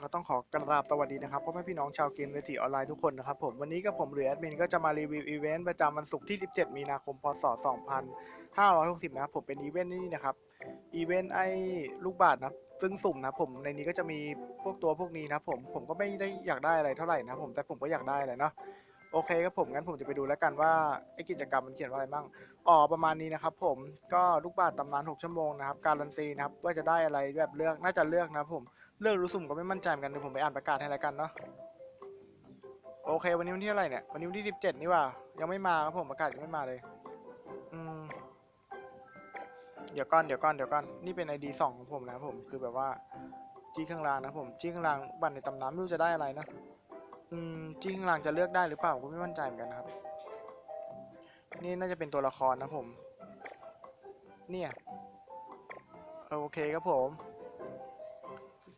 ก็ต้องขอกราบสวัสดีนะครับพ่อแม่พี่น้องชาวเกมเวทีออนไลน์ทุกคนนะครับผมวันนี้กับผมหรือแอดมินก็จะมารีวิวอีเวนต์ประจำวันศุกร์ที่ 17 มีนาคม พศ 2560 นะครับผมเป็นอีเวนต์นี่นะครับอีเวนต์ไอ้ลูกบาทนะซึ่งสุ่มนะผมในนี้ก็จะมีพวกตัวพวกนี้นะผมผมก็ไม่ได้อยากได้อะไรเท่าไหร่นะผมแต่ผมก็อยากได้แหละเนาะ โอเคครับผมงั้นผมจะไปดูแล้วกันว่าไอกิจกรรมมันเขียนว่าอะไรบ้างอ๋อประมาณนี้นะครับผมก็ลูกบาศก์ตำนาน 6 ชั่วโมงนะครับการันตีนะครับว่าจะได้อะไรแบบเลือกน่าจะเลือกนะครับผมเลือกรู้สุ่มก็ไม่มั่นใจเหมือนกันเดี๋ยวผมไปอ่านประกาศให้แล้วกันเนาะโอเค วันนี้วันที่เท่าไรเนี่ยวันนี้วันที่สิบเจ็ดนี่ว่ายังไม่มาครับผมประกาศยังไม่มาเลยอืมเดี๋ยวก่อนเดี๋ยวก่อนเดี๋ยวก่อนนี่เป็นไอดีสองของผมนะครับผมคือแบบว่าจี้ข้างล่างนะผมจี้ข้างล่างบัตรในตำนานไม่รู้จะได้อะไรนะ อืมจี้ข้างล่างจะเลือกได้หรือเปล่าก็ไม่มั่นใจเหมือนกันนะครับ นี่น่าจะเป็นตัวละครนะผม เนี่ยโอเคครับผม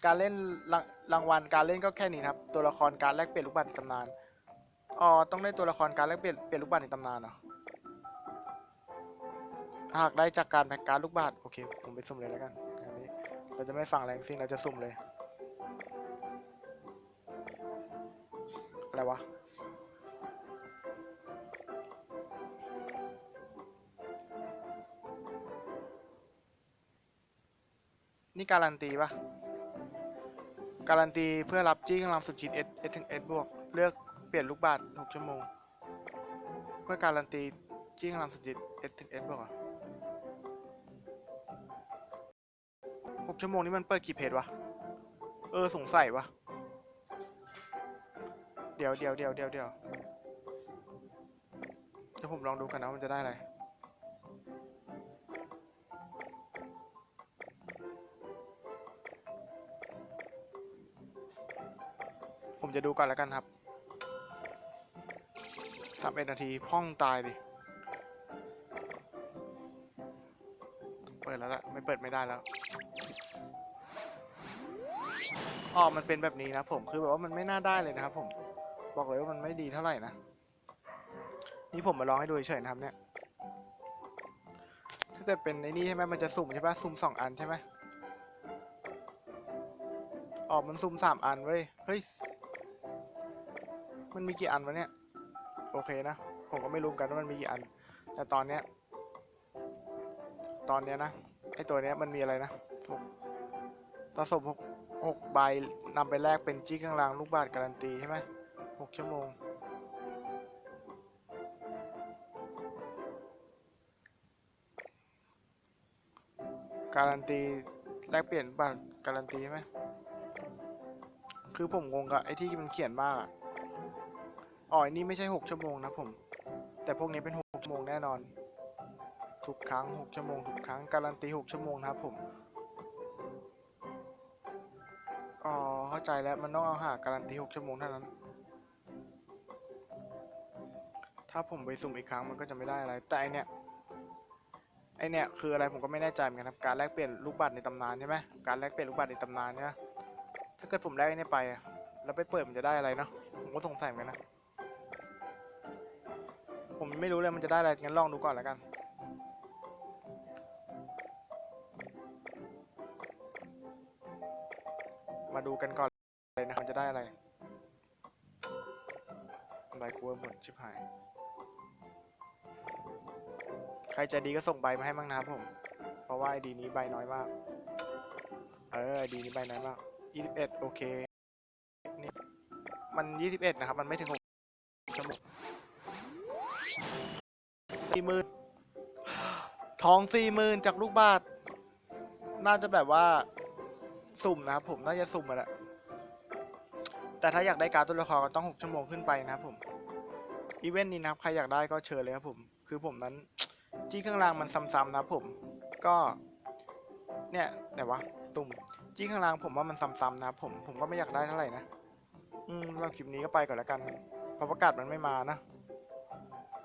การเล่นรางรางวัลการเล่นก็แค่นี้ครับ ตัวละครการแลกเปลี่ยนลูกบาศก์ตำนานอ๋อต้องได้ตัวละครการแลกเปลี่ยนเปลี่ยนลูกบาศก์ในตำนานเหรอหากได้จากการแพ็กการลูกบาศก์โอเค ผมไปสุ่มเลยแล้วกันอันนี้เราจะไม่ฟังอะไรงสิ้นเราจะสุ่มเลย อะไรวะ นี่การันตีปะการันตีเพื่อรับจี้กำลังสุดขีด S S ถึง S บวก เลือกเปลี่ยนลูกบาศก์6ชั่วโมง เพื่อการันตีจี้กำลังสุดขีด S ถึง S บวกหรอ6ชั่วโมงนี้มันเปิดกี่เพจวะ เออสงสัยวะ เดี๋ยวเดี๋ยวเดี๋ยวเดี๋ยวเดี๋ยวเดี๋ยวผมลองดูกันนะมันจะได้อะไร ผมจะดูก่อนแล้วกันครับทำเอ็นนาทีพ่องตายดิ เปิดแล้วละไม่เปิดไม่ได้แล้วอ๋อมันเป็นแบบนี้นะผม คือแบบว่ามันไม่น่าได้เลยนะครับผม บอกเลยว่ามันไม่ดีเท่าไหร่นะ นี่ผมมาลองให้ดูเฉยๆนะครับเนี่ย ถ้าเกิดเป็นไอ้นี่ใช่ไหมมันจะสุ่มใช่ปะสุ่มสองอันใช่ไหมอ๋อมันสุ่มสามอันเว้ย เฮ้ย มันมีกี่อันวะเนี่ย โอเคนะ ผมก็ไม่รู้เหมือนกันว่ามันมีกี่อัน แต่ตอนเนี้ย ตอนเนี้ยนะ ไอตัวเนี้ยมันมีอะไรนะหกผสมหกหกใบนำไปแลกเป็นจี้ข้างล่างลูกบาศก์การันตีใช่ไหม หกชั่วโมง การันตีแลกเปลี่ยนบัตรการันตีใช่ไหมคือผมงงกับไอ้ที่มันเขียนมากอะอ๋ออันนี้ไม่ใช่หกชั่วโมงนะผม แต่พวกนี้เป็นหกชั่วโมงแน่นอน ทุกครั้งหกชั่วโมงทุกครั้ง การันตีหกชั่วโมงนะครับผม อ๋อ เข้าใจแล้ว มันต้องเอาหาการันตีหกชั่วโมงเท่านั้น ถ้าผมไปสุ่มอีกครั้งมันก็จะไม่ได้อะไร แต่ไอเนี้ยไอเนี้ยคืออะไรผมก็ไม่แน่ใจเหมือนกันครับ การแลกเปลี่ยนลูกบัตรในตำนานใช่ไหมการแลกเปลี่ยนลูกบัตรในตำนานเนี่ยถ้าเกิดผมแลกไอ้นี่ไปแล้วไปเปิดมันจะได้อะไรเนาะผมก็สงสัยเหมือนกันนะผมไม่รู้เลยมันจะได้อะไรงั้นลองดูก่อนแล้วกันมาดูกันก่อนเลยนะครับจะได้อะไรใบกลัวหมดชิบหาย ใครใจดีก็ส่งใบมาให้บ้างนะครับผม เพราะว่าไอดีนี้ใบน้อยมาก เออไอดีนี้ใบน้อยมาก21โอเคนี่มัน21นะครับ มันไม่ถึง6ชั่วโมงสี่หมื่นทองสี่หมื่นจากลูกบาท น่าจะแบบว่าสุ่มนะครับผมน่าจะสุ่มมาแหละแต่ถ้าอยากได้การ์ดตัวละครก็ต้อง 6 ชั่วโมงขึ้นไปนะครับผม อีเวนต์นี้นะครับ ใครอยากได้ก็เชิญเลยครับผม คือผมนั้น จี้ข้างล่างมันซ้ำๆนะผม ก็เนี่ยไหนวะตุ่มจี้ข้างล่างผมว่ามันซ้ำๆนะผมผมก็ไม่อยากได้เท่าไหร่นะอืมเราคลิปนี้ก็ไปก่อนแล้วกันเพราะประกาศมันไม่มานะ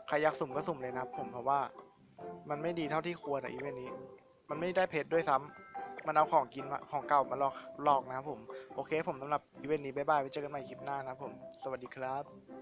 ใครอยากสุ่มก็สุ่มเลยนะผมเพราะว่ามันไม่ดีเท่าที่ควรอะอีเวนต์นี้ มันไม่ได้เพชรด้วยซ้ำมันเอาของกินมาของเก่ามาหลอกหลอกนะครับผม โอเคผมสำหรับอีเวนต์นี้บ๊ายบายไว้เจอกันใหม่คลิปหน้านะครับผม สวัสดีครับ